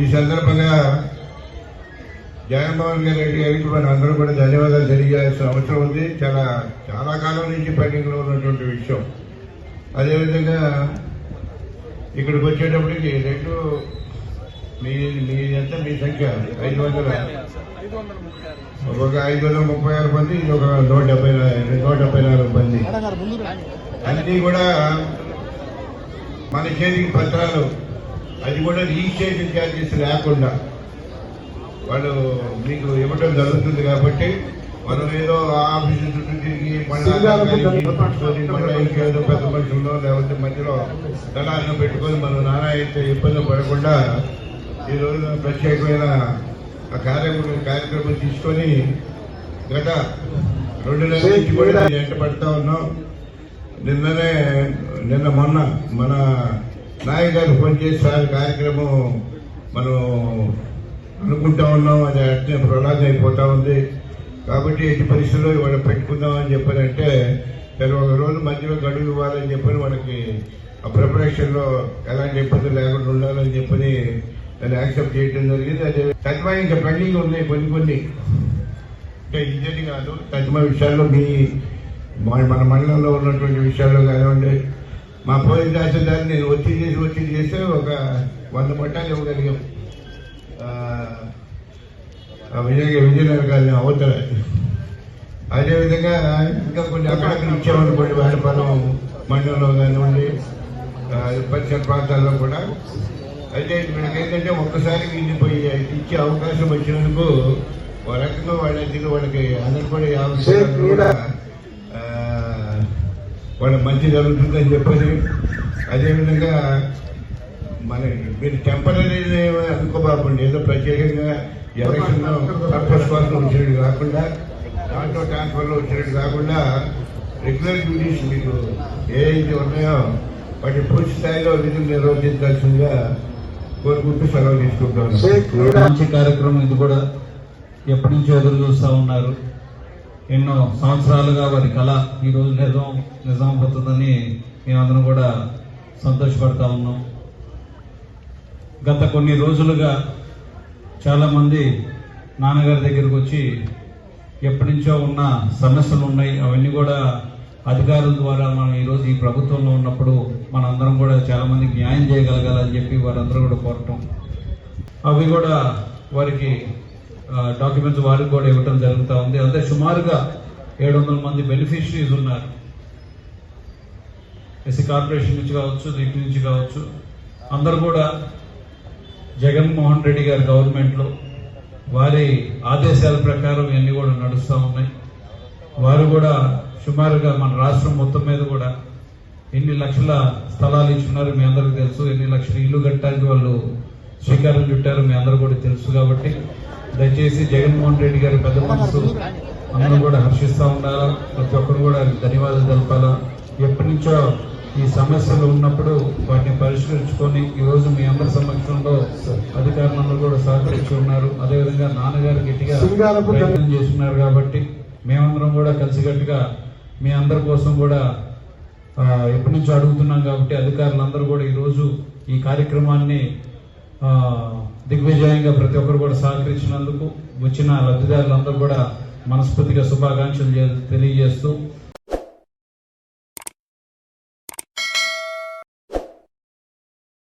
ఈ సందర్భంగా జగన్మోహన్ గారి రెడ్డి గారికి మన అందరూ కూడా ధన్యవాదాలు తెలియజేయాల్సిన అవసరం ఉంది. చాలా చాలా కాలం నుంచి పెండింగ్లో ఉన్నటువంటి విషయం. అదేవిధంగా ఇక్కడికి వచ్చేటప్పటికి రెండు మీ మీ ఎంత? మీ సంఖ్య? ఐదు వందల ఒక ఐదు వందల ముప్పై ఆరు మంది ఇది ఒక నూట డెబ్బై నూట డెబ్బై నాలుగు మంది. అన్నీ కూడా మన చేతికి పత్రాలు. అది కూడా రిజిస్ట్రేషన్ ఛార్జెస్ లేకుండా. వాళ్ళు మీకు ఇవ్వడం జరుగుతుంది కాబట్టి మనం ఏదో ఆఫీసు చుట్టూ తిరిగి ఇంకేదో పెద్ద మనుషుల్లో లేకపోతే మధ్యలో దళాలను పెట్టుకొని మనం నానా అయితే ఇబ్బంది పడకుండా ఈ ప్రత్యేకమైన ఆ కార్యక్రమం కార్యక్రమం తీసుకొని గత రెండు నెలల నుంచి కూడా పడతా ఉన్నాం. నిన్ననే నిన్న మొన్న మన నాయక్ గారు ఫోన్ చేసి సార్ కార్యక్రమం మనం అనుకుంటా ఉన్నాం అది అట్నే ప్రొలాగ్ అయిపోతా ఉంది. కాబట్టి ఎట్టి పరిస్థితుల్లో ఇవాళ పెట్టుకుందామని చెప్పారంటే సరే ఒక రోజు మధ్యలో గడువు ఇవ్వాలని చెప్పని వాళ్ళకి ఆ ప్రిపరేషన్లో ఎలాంటి ఇబ్బందులు లేకుండా ఉండాలని చెప్పని దాన్ని యాక్సెప్ట్ చేయడం జరిగింది. అదే తద్వా ఇంకా పెండింగ్ ఉన్నాయి కొన్ని కొన్ని. అంటే ఇదేని కాదు తదిమ విషయాల్లో మీ మన మన మండలంలో ఉన్నటువంటి విషయాల్లో కానివ్వండి మా పోలీస్ తహసీల్దార్ నేను ఒత్తిడి చేసి ఒత్తిడి చేస్తే ఒక వంద పట్టాలు ఇవ్వగలిగాం. విజయ విజయనగర గారిని అవతల. అదేవిధంగా ఇంకా కొన్ని అక్కడక్కడ ఇచ్చామనుకోండి వాడపల్లం మండలంలో కానివ్వండి పరిసర ప్రాంతాల్లో కూడా. అయితే మనకి ఏంటంటే ఒక్కసారి వీళ్ళిపోయి ఇచ్చే అవకాశం వచ్చినందుకు ఒక రకంగా వాళ్ళ వాళ్ళకి అందరు కూడా యాభై వాళ్ళ మంచి జరుగుతుందని చెప్పని అదేవిధంగా మన మీరు టెంపరీ అనుకోబాకండి. ఏదో ప్రత్యేకంగా ఎలక్షన్ పర్పస్ కోసం వచ్చినట్టు కాకుండా దాంట్లో ట్రాన్స్ఫర్లో వచ్చినట్టు కాకుండా రెగ్యులర్ డ్యూటీస్ మీకు ఏదైతే ఉన్నాయో వాటి పూర్తి స్థాయిలో విధులు నిర్వహించాల్సిందిగా కోరుకుంటూ సెలవు తీసుకుంటాను మంచి కార్యక్రమం ఇది కూడా ఎప్పటి నుంచో ఎదురు చూస్తూ ఉన్నారు. ఎన్నో సంవత్సరాలుగా వారి కళ ఈరోజు నిజం నిజం అవుతుందని మేమందరం కూడా సంతోషపడతా ఉన్నాం. గత కొన్ని రోజులుగా చాలామంది నాన్నగారి దగ్గరకు వచ్చి ఎప్పటి నుంచో ఉన్న సమస్యలు ఉన్నాయి. అవన్నీ కూడా అధికారుల ద్వారా మనం ఈరోజు ఈ ప్రభుత్వంలో ఉన్నప్పుడు మనందరం కూడా చాలామంది న్యాయం చేయగలగాలని చెప్పి వారందరూ కూడా కోరటం. అవి కూడా వారికి డాక్యుమెంట్స్ వారికి కూడా ఇవ్వటం జరుగుతూ ఉంది. అంటే సుమారుగా ఏడు వందల మంది బెనిఫిషరీస్ ఉన్నారు. ఎస్సీ కార్పొరేషన్ నుంచి కావచ్చు ఇటు నుంచి కావచ్చు. అందరూ కూడా జగన్మోహన్ రెడ్డి గారి గవర్నమెంట్లో వారి ఆదేశాల ప్రకారం ఇవన్నీ కూడా నడుస్తూ ఉన్నాయి. వారు కూడా సుమారుగా మన రాష్ట్రం మొత్తం మీద కూడా ఎన్ని లక్షల స్థలాలు ఇచ్చున్నారు మీ అందరికి తెలుసు. ఎన్ని లక్షల ఇల్లు కట్టడానికి వాళ్ళు శ్రీకారం చుట్టారు మీ అందరూ కూడా తెలుసు కాబట్టి దయచేసి జగన్మోహన్ రెడ్డి గారి పెద్ద మనసు అందరూ కూడా హర్షిస్తా ఉండాలా? ప్రతి ఒక్కరు కూడా ధన్యవాదాలు తెలపాలా? ఎప్పటి నుంచో ఈ సమస్యలు ఉన్నప్పుడు వాటిని పరిష్కరించుకొని ఈ రోజు మీ అందరి సమక్షంలో అధికారులందరూ కూడా సహకరించి ఉన్నారు. అదేవిధంగా నాన్నగారు గట్టిగా ప్రయత్నం చేస్తున్నారు కాబట్టి మేమందరం కూడా కలిసికట్టుగా మీ అందరి కోసం కూడా ఎప్పటి నుంచో అడుగుతున్నాం కాబట్టి అధికారులందరూ కూడా ఈ రోజు ఈ కార్యక్రమాన్ని దిగ్విజయంగా ప్రతి ఒక్కరు కూడా సహకరించినందుకు వచ్చిన లబ్ధిదారులందరూ కూడా మనస్ఫూర్తిగా శుభాకాంక్షలు తెలియజేస్తూ